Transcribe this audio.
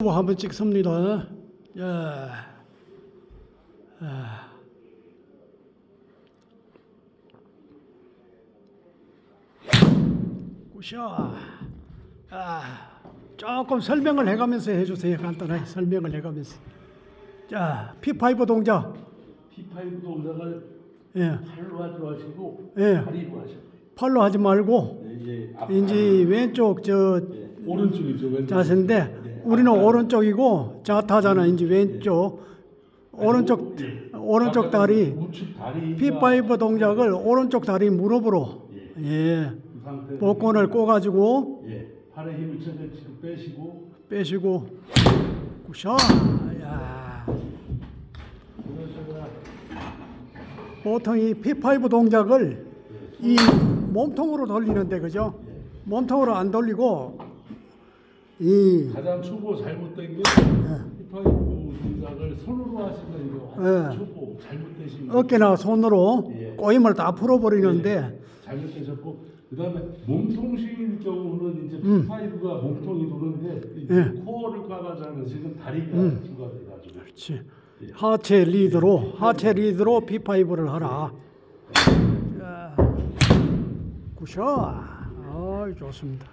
뭐 한번 찍습니다. 야. 아. 굿샷. 아. 조금 설명을 해가면서 해주세요. 간단하게 설명을 해가면서. 자, P5 동작. P5 동작을 예. 팔로 하지 마시고 예. 다리로 하셔야 돼요. 팔로 하지 말고 네, 이제 앞 이제 왼쪽 저 예, 오른쪽이죠. 왼쪽. 자세인데 네, 우리는. 오른쪽이고 자타잖아. 이제 왼쪽 오른쪽 예. 오른쪽 다리 우측 다리 P5 동작을 오른쪽 다리 무릎으로 예 복근을 꼬가지고 예 팔에 힘을 최대치로 빼시고 빼시고 굿샷 야 보통 이 P5 동작을 이 몸통으로 돌리는데 그죠 몸통으로 안 돌리고 이 가장 초보 잘못된 게 예. P5 동작을 손으로 하시면 이거 예. 초보 잘못되신 거 어깨나 손으로 예. 꼬임을 다 풀어버리는데 예, 잘못되셨고 그다음에 몸통식일 경우는 이제 음. P5가 몸통이 도는데 이 예. 코어를 꽈가지고 지금 다리가 음. 주가 돼가지고 그렇지. 하체 리드로 하체 리드로 P5를 하라. 자, 굿샷. 아, 좋습니다.